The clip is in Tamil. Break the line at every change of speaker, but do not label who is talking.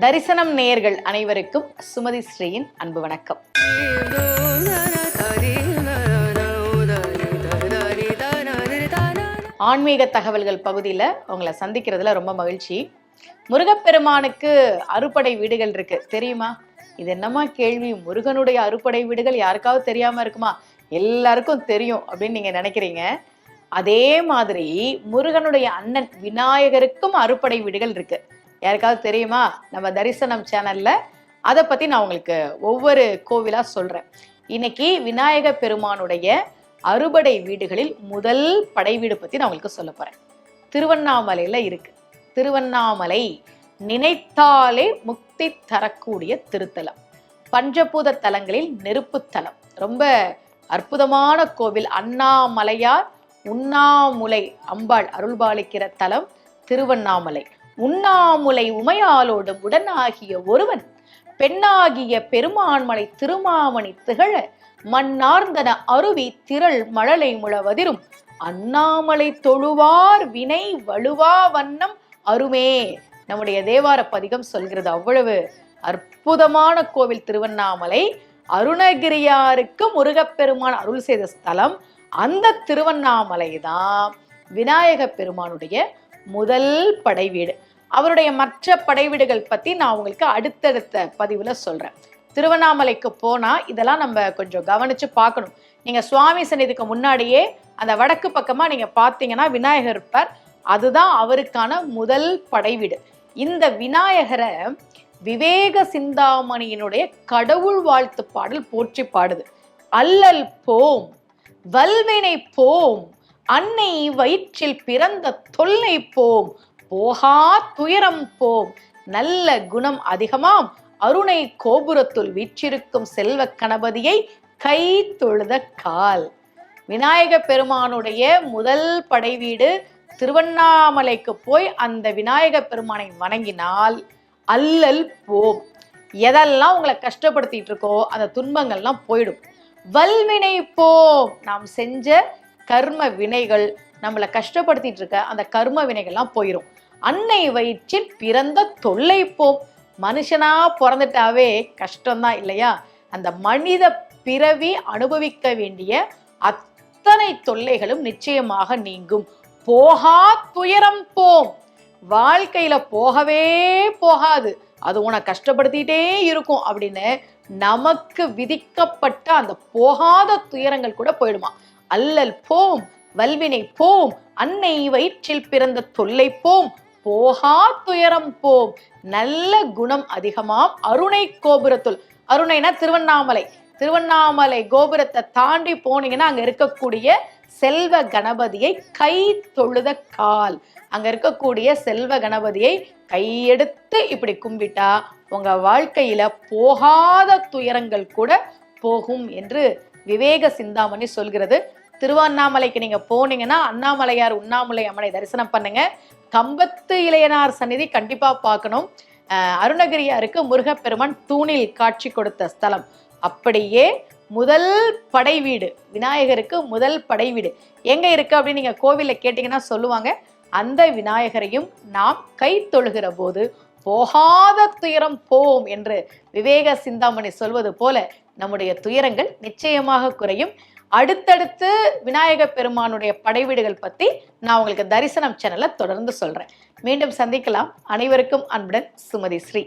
தரிசனம் நேயர்கள் அனைவருக்கும் சுமதி ஸ்ரீயின் அன்பு வணக்கம். ஆன்மீக தகவல்கள் பகுதியில் உங்களை சந்திக்கிறதுல ரொம்ப மகிழ்ச்சி. முருகப்பெருமானுக்கு அறுபடை வீடுகள் இருக்கு. தெரியுமா? இது என்னமா கேள்வி? முருகனுடைய அறுபடை வீடுகள் யாருக்காவது தெரியாம இருக்குமா? எல்லாருக்கும் தெரியும் அப்படின்னு நீங்க நினைக்கிறீங்க. அதே மாதிரி முருகனுடைய அண்ணன் விநாயகருக்கும் அறுபடை வீடுகள் இருக்கு. யாருக்காவது தெரியுமா? நம்ம தரிசனம் சேனல்ல அதை பத்தி நான் உங்களுக்கு ஒவ்வொரு கோவிலா சொல்றேன். இன்னைக்கு விநாயக பெருமானுடைய அறுபடை வீடுகளில் முதல் படை வீடு பத்தி நான் உங்களுக்கு சொல்ல போறேன். திருவண்ணாமலையில இருக்கு. திருவண்ணாமலை நினைத்தாலே முக்தி தரக்கூடிய திருத்தலம். பஞ்சபூத தலங்களில் நெருப்புத்தலம் ரொம்ப அற்புதமான கோவில். அண்ணாமலையார் உண்ணாமுலை அம்பாள் அருள்பாலிக்கிற தலம் திருவண்ணாமலை. உண்ணாமுலை உமையாலோடு உடனாகிய ஒருவன் பெண்ணாகிய பெருமான்மலை திருமாமணி திகழ மண்ணார்ந்தன அருவி திரள் மழலை முழவதிரும் அண்ணாமலை தொழுவார் வினை வலுவா வண்ணம் அருமே. நம்முடைய தேவார பதிகம் சொல்கிறது அவ்வளவு. அற்புதமான கோவில் திருவண்ணாமலை அருணகிரியாருக்கு முருகப்பெருமான் அருள் செய்த ஸ்தலம் அந்த திருவண்ணாமலை தான் விநாயக பெருமானுடைய முதல் படை வீடு அவருடைய மற்ற படை வீடுகள் நான் உங்களுக்கு அடுத்தடுத்த பதிவில் சொல்கிறேன் திருவண்ணாமலைக்கு போனால் இதெல்லாம் நம்ம கொஞ்சம் கவனித்து பார்க்கணும். நீங்கள் சுவாமி சன்னிதிக்கு முன்னாடியே அந்த வடக்கு பக்கமாக நீங்கள் பார்த்தீங்கன்னா விநாயகர் இருப்பார். அதுதான் அவருக்கான முதல் படை வீடு இந்த விநாயகரை விவேக சிந்தாமணியினுடைய கடவுள் வாழ்த்து பாடல் போற்றி பாடுது. அல்லல் போம் வல்வினை போம் அன்னை வயிற்றில் பிறந்த தொல்லை போம் போகா துயரம் போம் நல்ல குணம் அதிகமாம். அருணை கோபுரத்துள் வீற்றிருக்கும் செல்வ கணபதியை கை தொழுத கால். விநாயக பெருமானுடைய முதல் படை வீடு திருவண்ணாமலைக்கு போய் அந்த விநாயக பெருமானை வணங்கினால் அல்லல் போம். எதெல்லாம் உங்களை கஷ்டப்படுத்திட்டு இருக்கோ அந்த துன்பங்கள்லாம் போயிடும். வல்வினை போம். நாம் செஞ்ச கர்ம வினைகள் நம்மளை கஷ்டப்படுத்திட்டு இருக்க அந்த கர்ம வினைகள்லாம் போயிடும் அன்னை வயிற்றில் பிறந்த தொல்லை போம் மனுஷனா பிறந்துட்டாவே கஷ்டம்தான் இல்லையா? அந்த மனித பிறவி அனுபவிக்க வேண்டிய அத்தனை தொல்லைகளும் நிச்சயமாக நீங்கும். போகா துயரம் போம் வாழ்க்கையில போகவே போகாது. அது உன கஷ்டப்படுத்திட்டே இருக்கும் அப்படின்னு நமக்கு விதிக்கப்பட்ட அந்த போகாத துயரங்கள் கூட போயிடுமா? அல்லல் போம் வல்வினை போம் அன்னை வயிற்றில் பிறந்த தொல்லை போம் போகா துயரம் போம் நல்ல குணம் அதிகமாம். அருணை கோபுரத்துள். அருணைனா திருவண்ணாமலை. திருவண்ணாமலை கோபுரத்தை தாண்டி போனீங்கன்னா அங்க இருக்கக்கூடிய செல்வ கணபதியை கை தொழுத கால். அங்க இருக்கக்கூடிய செல்வ கணபதியை கையெடுத்து இப்படி கும்பிட்டா உங்க வாழ்க்கையில போகாத துயரங்கள் கூட போகும் என்று விவேக சிந்தாமணி சொல்கிறது. திருவண்ணாமலைக்கு நீங்க போனீங்கன்னா அண்ணாமலையார் உண்ணாமலை அம்மனை தரிசனம் பண்ணுங்க. கம்பத்து இளையனார் சந்நிதி கண்டிப்பாக பார்க்கணும். அருணகிரியாருக்கு முருகப்பெருமான் தூணில் காட்சி கொடுத்த ஸ்தலம். அப்படியே முதல் படை வீடு விநாயகருக்கு முதல் படை வீடு. எங்கே இருக்குது அப்படின்னு நீங்கள் கோவிலில் கேட்டிங்கன்னா சொல்லுவாங்க. அந்த விநாயகரையும் நாம் கை தொழுகிற போது போகாத துயரம் போவோம் என்று விவேக சிந்தாமணி சொல்வது போல நம்முடைய துயரங்கள் நிச்சயமாக குறையும். அடுத்தடுத்து விநாயக பெருமானுடைய படைவீடுகள் பத்தி நான் உங்களுக்கு தரிசனம் சேனல்ல தொடர்ந்து சொல்றேன். மீண்டும் சந்திக்கலாம். அனைவருக்கும் அன்புடன் சுமதி ஸ்ரீ.